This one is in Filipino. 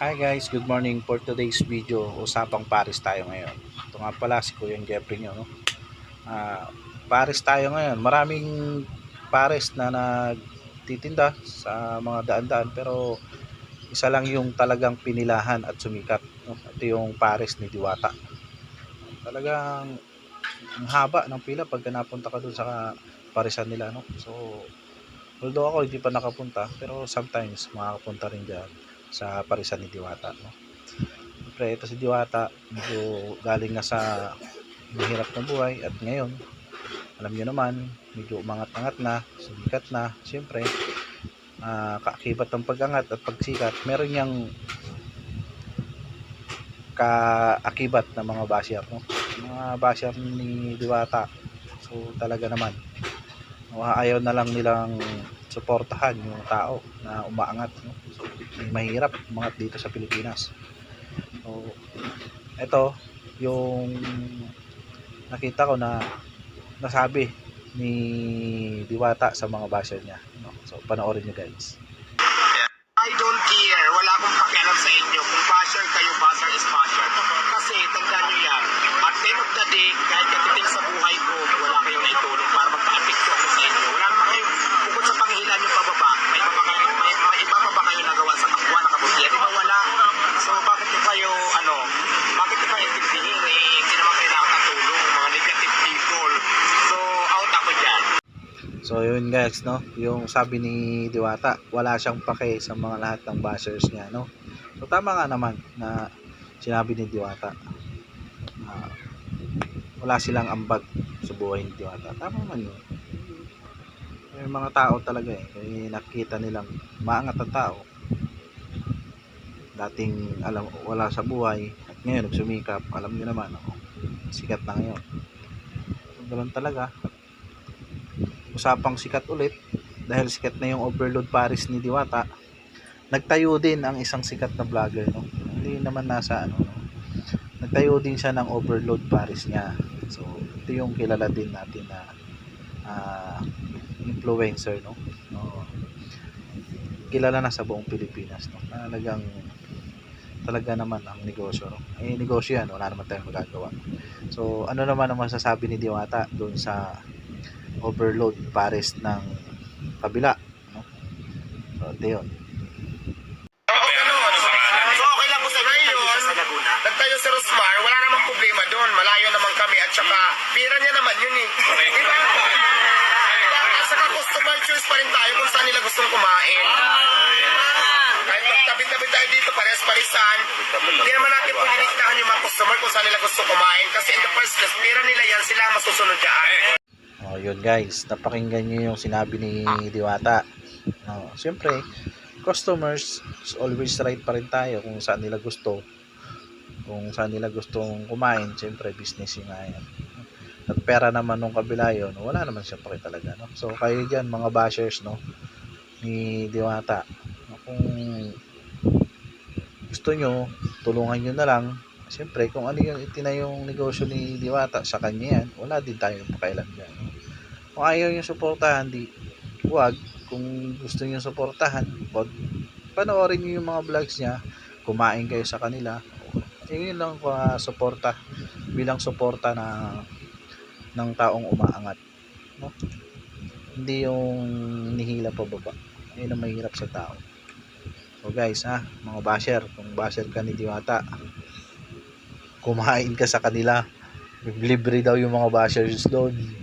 Hi guys, good morning for today's video. Usapang Paris tayo ngayon. Ito nga pala si Kuya Jeffrey nyo. No? Ah, Paris tayo ngayon. Maraming Paris na nagtitinda sa mga daan-daan pero isa lang yung talagang pinilahan at sumikat. No? Ito yung Paris ni Diwata. Talagang ang haba ng pila pagka napunta ka dun sa parisan nila. No? So, although ako hindi pa nakapunta pero sometimes makakapunta rin dyan sa parisan ni Diwata no. Siyempre ito si Diwata medyo galing na sa mahirap na buhay at ngayon alam niyo naman medyo umangat-angat na sumikat na siyempre ah, kaakibat ng pag-angat at pagsikat. Meron niyang kaakibat na mga basyar no? Mga basyar ni Diwata. So talaga naman ayaw na lang nilang suportahan yung tao na umaangat no? mahirap umangat dito sa Pilipinas so ito yung nakita ko na nasabi ni Diwata sa mga basher niya no? so panoorin niyo guys I don't care. Wala akong pakialam sa inyo. Kung basher kayo, basher is basher. Kasi, tandaan nyo yan. At the end of the day, kahit katiting sa buhay ko, wala kayong naitulong para magpa-apekto ako sa inyo. Wala naman kayo, bukod sa pangihilan yung pababa, may, iba pa kayo, may, may iba pa ba kayo nagawa sa kapwa na kabutihan? Di ba wala? So, bakit nyo kayo, ano, bakit nyo kayo intindihin? Eh, hindi naman kayo nakakatulong, mga negative people. So, out ako dyan. So yun guys no, yung sabi ni Diwata, wala siyang pake sa mga lahat ng bashers niya no. So tama nga naman na sinabi ni Diwata. na wala silang ambag sa buhay ni Diwata. Tama naman yun. May mga tao talaga eh, kaya nakita nilang maangat ang tao. Dating alam wala sa buhay at ngayon nagsumikap, alam niyo naman ako. Sikat na ngayon. So, ganun talaga usapang sikat ulit dahil sikat na yung overload Paris ni Diwata. Nagtayo din ang isang sikat na vlogger no? Hindi naman nasa ano no? nagtayo din siya ng overload Paris niya. So ito yung kilala din natin na ah, influencer no? No kilala na sa buong Pilipinas no? Talagang talaga naman ang negosyo no? eh negosyo yan wala naman tayong magagawa. So ano naman ang masasabi ni Diwata doon sa overload pares ng kabila no? so ito yun po. Nagtayo si Rosmar, wala namang problema doon. Malayo naman kami at saka pira niya naman yun eh. Di ba? At saka customer choice pa rin tayo kung saan nila gustong kumain. Kahit magtabi-tabi tayo dito, pares-parisan, hindi naman natin pwede diktahan yung mga customer kung saan nila gusto kumain. Kasi in the first place, pira nila yan, sila masusunod dyan. Yun guys napakinggan nyo yung sinabi ni Diwata. Oh, siyempre customers is always right pa rin tayo kung saan nila gusto. Kung saan nila gustong kumain siyempre business yun nga at pera naman nung kabila yun wala naman siya pa talaga no? so kayo dyan mga bashers no? Ni Diwata kung gusto nyo tulungan nyo na lang. Siyempre kung ano yung itinayong negosyo ni Diwata sa kanya yan wala din tayong pakailan dyan. no? Kung ayaw yung suportahan di wag kung gusto niyo suportahan wag panoorin niyo yung mga vlogs niya kumain kayo sa kanila. Yun lang uh, suporta bilang suporta na ng taong umaangat no? hindi yung nihila pa baba yun ang mahirap sa tao. So guys ha mga basher kung basher ka ni Diwata kumain ka sa kanila. Libre daw yung mga bashers doon